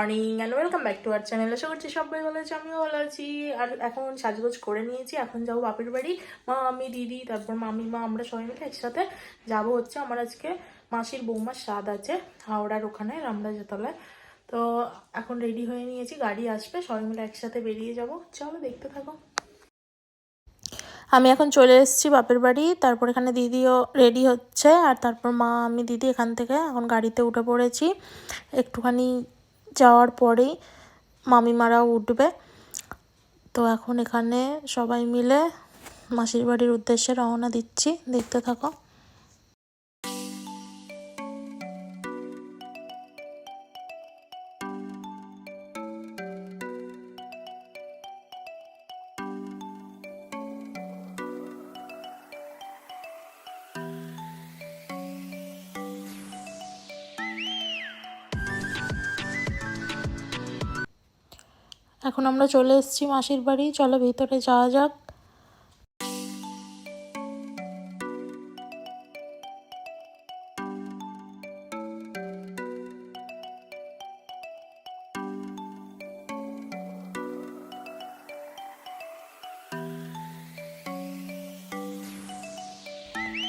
Morning and welcome back to our channel আশা করছি সবাই ভালো আছে, আমিও ভালো আছি। আর এখন সাজগোজ করে নিয়েছি, এখন যাব বাপের বাড়ি মা আমি দিদি, তারপর মামি, মা, আমরা সবাই মিলে একসাথে যাব হচ্ছে। আমার আজকে মাসির বৌমার স্বাদ আছে, হাওড়ার ওখানে, রামরাজতলায়। তো এখন রেডি হয়ে নিয়েছি, গাড়ি আসবে, সবাই মিলে একসাথে বেরিয়ে যাব। চলো দেখতে থাকো। আমি এখন চলে এসেছি বাপের বাড়ি, তারপর এখানে দিদিও রেডি হচ্ছে, আর তারপর মা, আমি, দিদি এখান থেকে এখন গাড়িতে উঠে পড়েছি। একটুখানি যাওয়ার পরেই মামিমারাও উঠবে। তো এখন এখানে সবাই মিলে মাসির বাড়ির উদ্দেশ্যে রওনা দিচ্ছি। দেখতে থাকো। এখন আমরা চলে এসেছি মাসির বাড়ি। চলো ভিতরে যাওয়া যাক।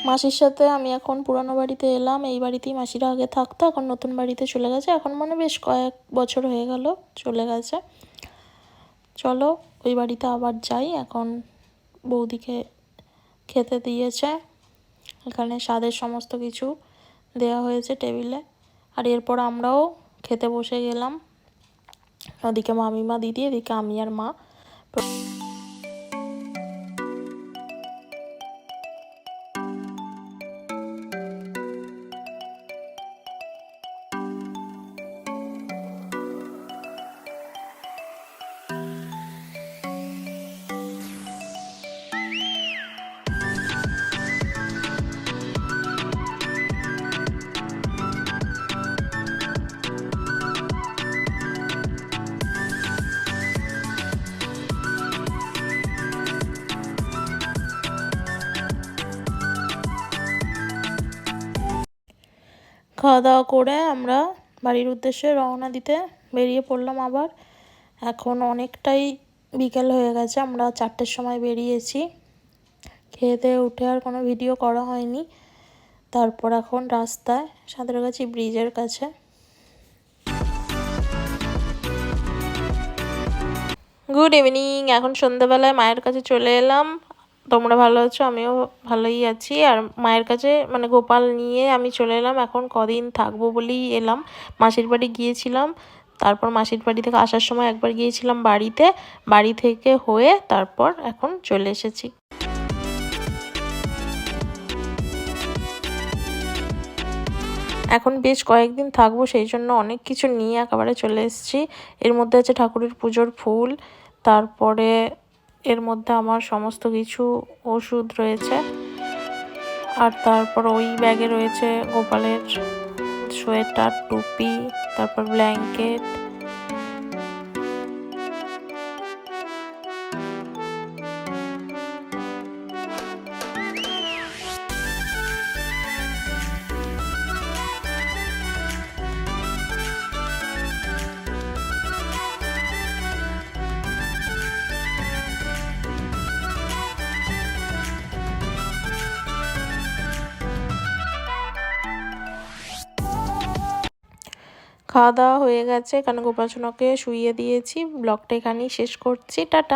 মাসির সাথে আমি এখন পুরানো বাড়িতে এলাম। এই বাড়িতেই মাসিরা আগে থাকতো, এখন নতুন বাড়িতে চলে গেছে। এখন মনে বেশ কয়েক বছর হয়ে গেল চলে গেছে। চলো, ওই বাড়িতে আবার যাই। এখন বৌদিকে খেতে দিয়েছে। এখানে স্বাদের সমস্ত কিছু দেয়া হয়েছে টেবিলে। আর এরপর আমরাও খেতে বসে গেলাম। ওদিকে মামিমা, দিদি, এদিকে আমি আর মা। খাওয়া দাওয়া করে আমরা বাড়ির উদ্দেশ্যে রওনা দিতে বেরিয়ে পড়লাম আবার। এখন অনেকটাই বিকেল হয়ে গেছে, আমরা চারটের সময় বেরিয়েছি। খেয়ে উঠে আর কোনো ভিডিও করা হয়নি। তারপর এখন রাস্তায় সাঁতার সাঁতরাগাছি ব্রিজের কাছে। গুড ইভিনিং এখন সন্ধ্যাবেলায় মায়ের কাছে চলে এলাম। তোমরা ভালো আছো? আমিও ভালোই আছি। আর মায়ের কাছে মানে গোপাল নিয়ে আমি চলে এলাম। এখন কদিন থাকব বলেই এলাম। মাসির বাড়ি গিয়েছিলাম। তারপর মাসির বাড়ি থেকে আসার সময় একবার গিয়েছিলাম বাড়িতে। বাড়ি থেকে হয়ে তারপর এখন চলে এসেছি। এখন বেশ কয়েকদিন থাকব, সেই জন্য অনেক কিছু নিয়ে একেবারে চলে এসেছি। এর মধ্যে আছে ঠাকুরের পুজোর ফুল। তারপরে এর মধ্যে আমার সমস্ত কিছু ওষুধ রয়েছে। আর তারপর ওই ব্যাগে রয়েছে গোপালের সোয়েটার, টুপি, তারপর ব্ল্যাঙ্কেট খাওয়া দাওয়া হয়ে গেছে। কারণ গোপাল সোনাকে শুইয়ে দিয়েছি। ব্লগটা এখানেই শেষ করছি। টাটা।